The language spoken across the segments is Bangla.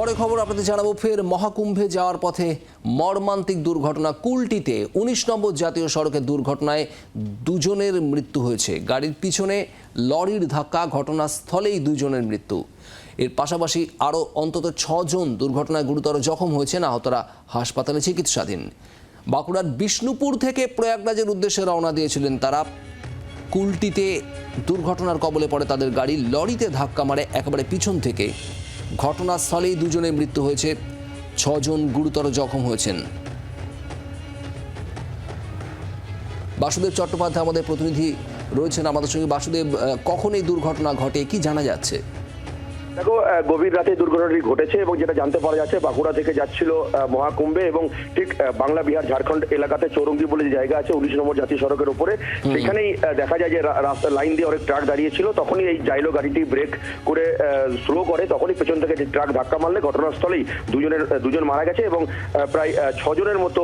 পরে খবর আপনাদের জানাব, ফের মহাকুম্ভে যাওয়ার পথে মর্মান্তিক দুর্ঘটনা কুলটিতে। উনিশ নম্বর জাতীয় সড়কের দুর্ঘটনায় দুজনের মৃত্যু হয়েছে। গাড়ির পিছনে লরির ধাক্কা, ঘটনাস্থলেই দুজনের মৃত্যু। এর পাশাপাশি আরও অন্তত ছজন দুর্ঘটনায় গুরুতর জখম হয়েছেন আহতরা হাসপাতালে চিকিৎসাধীন। বাঁকুড়ার বিষ্ণুপুর থেকে প্রয়াগরাজের উদ্দেশ্যে রওনা দিয়েছিলেন তারা। কুলটিতে দুর্ঘটনার কবলে পড়ে তাদের গাড়ি লরিতে ধাক্কা মারে একেবারে পিছন থেকে ঘটনাস্থলেই দুজনের মৃত্যু হয়েছে। ছজন গুরুতর জখম হয়েছেন। বাসুদেব চট্টোপাধ্যায় আমাদের প্রতিনিধি রয়েছেন আমাদের সঙ্গে। বাসুদেব কখন এই দুর্ঘটনা ঘটে? কি জানা যাচ্ছে? দেখো গভীর রাতে দুর্ঘটনাটি ঘটেছে এবং যেটা জানতে পারা যাচ্ছে বাঁকুড়া থেকে যাচ্ছিল মহাকুম্ভে এবং ঠিক বাংলা বিহার ঝাড়খণ্ড এলাকাতে চৌরঙ্গি বলে যে জায়গা আছে উনিশ নম্বর জাতীয় সড়কের উপরে সেখানেই দেখা যায় যে রাস্তা লাইন দিয়ে অনেক ট্রাক দাঁড়িয়েছিল। তখনই এই জাইলো গাড়িটি ব্রেক করে স্লো করে। তখনই পেছন থেকে যে ট্রাক ধাক্কা মারলে ঘটনাস্থলেই দুজনের দুজন মারা গেছে এবং প্রায় ছজনের মতো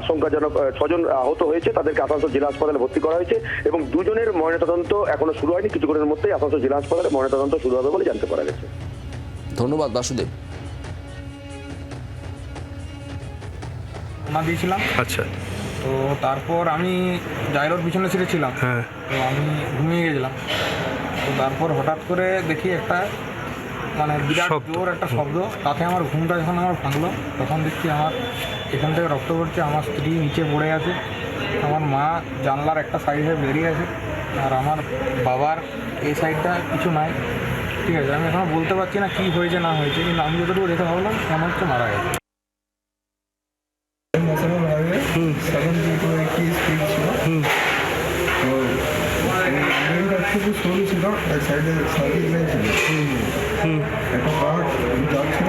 আশঙ্কাজনক ছজন আহত হয়েছে। তাদেরকে আসানসোল জেলা হাসপাতালে ভর্তি করা হয়েছে এবং দুজনের ময়নাতদন্ত এখনও শুরু হয়নি। কিছুক্ষণের মধ্যেই আসানসোল জেলা হাসপাতালে ময়নাতদন্ত শুরু হবে বলে জানতে পারা গেছে। ধন্যবাদ বাসুদেব। রওনা দিয়েছিলাম। আচ্ছা। তো তারপর আমি জাইলোর পিছনে ছিঁড়েছিলাম হ্যাঁ। তো আমি ঘুমিয়ে গেছিলাম। তো তারপর হঠাৎ করে দেখি একটা মানে বিরাট। জোর একটা শব্দ। তাতে আমার ঘুমটা যখন আমার ভাঙলো তখন দেখছি আমার এখান থেকে রক্ত পড়ছে আমার স্ত্রী নিচে পড়ে আছে। আমার মা জানলার একটা সাইডে বেরিয়ে আছে। আর আমার বাবার এই সাইডটা কিছু নাই। ঠিক আছে আমি এখনও বলতে পারছি না কী হয়েছে না হয়েছে কিন্তু আমি যতটুকু দেখে ভাবলাম মনে হচ্ছে মারা গেছে। হাইওয়ে স্পিড ছিল। তো ট্রেনটা খুব ছিল এক সাইডে সার্ভিস লাইন ছিল। একটা পাহাড় যাচ্ছিল